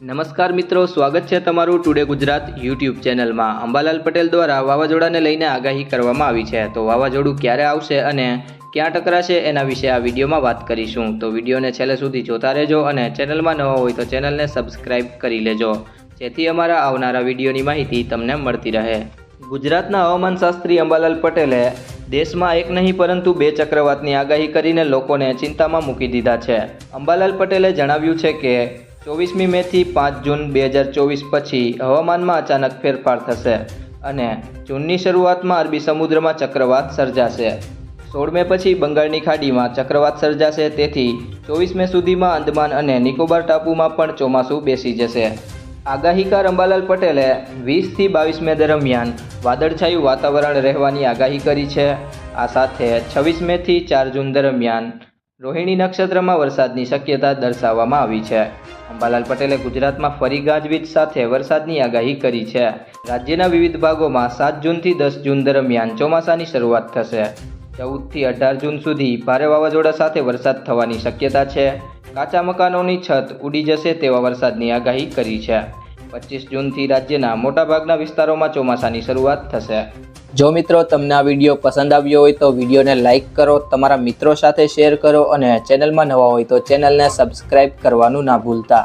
નમસ્કાર મિત્રો, સ્વાગત છે તમારું ટુડે ગુજરાત યુટ્યુબ ચેનલમાં. અંબાલાલ પટેલ દ્વારા વાવાઝોડાને લઈને આગાહી કરવામાં આવી છે. તો વાવાઝોડું ક્યારે આવશે અને ક્યાં ટકરાશે એના વિશે આ વિડીયોમાં વાત કરીશું. તો વિડીયોને છેલ્લે સુધી જોતા રહેજો અને ચેનલમાં નવા હોય તો ચેનલને સબસ્ક્રાઇબ કરી લેજો. જેથી અમારા આવનારા વિડીયોની માહિતી તમને મળતી રહે. ગુજરાતના હવામાનશાસ્ત્રી અંબાલાલ પટેલે દેશમાં એક નહીં, પરંતુ બે ચક્રવાતની આગાહી કરીને લોકોને ચિંતામાં મૂકી દીધા છે. અંબાલાલ પટેલે જણાવ્યું છે કે ચોવીસમી મેથી પાંચ જૂન બે હજાર ચોવીસ પછી હવામાનમાં અચાનક ફેરફાર થશે અને જૂનની શરૂઆતમાં અરબી સમુદ્રમાં ચક્રવાત સર્જાશે. સોળ મે પછી બંગાળની ખાડીમાં ચક્રવાત સર્જાશે, તેથી ચોવીસ મે સુધીમાં અંદમાન અને નિકોબાર ટાપુમાં પણ ચોમાસું બેસી જશે. આગાહીકાર અંબાલાલ પટેલે વીસથી બાવીસ મે દરમિયાન વાદળછાયું વાતાવરણ રહેવાની આગાહી કરી છે. આ સાથે છવ્વીસ મેથી ચાર જૂન દરમિયાન રોહિણી નક્ષત્રમાં વરસાદની શક્યતા દર્શાવવામાં આવી છે. અંબાલાલ પટેલે ગુજરાતમાં ફરી ગાજવીજ સાથે વરસાદની આગાહી કરી છે. રાજ્યના વિવિધ ભાગોમાં સાત જૂનથી દસ જૂન દરમિયાન ચોમાસાની શરૂઆત થશે. ચૌદથી અઢાર જૂન સુધી ભારે વાવાઝોડા સાથે વરસાદ થવાની શક્યતા છે. કાચા મકાનોની છત ઉડી જશે તેવા વરસાદની આગાહી કરી છે. પચીસ જૂનથી રાજ્યના મોટાભાગના વિસ્તારોમાં ચોમાસાની શરૂઆત થશે. જો મિત્રો તમને આ વીડિયો પસંદ આવ્યો હોય તો વિડીયોને લાઇક કરો, તમારા મિત્રો સાથે શેર કરો અને ચેનલમાં નવા હોય તો ચેનલને સબસ્ક્રાઈબ કરવાનું ના ભૂલતા.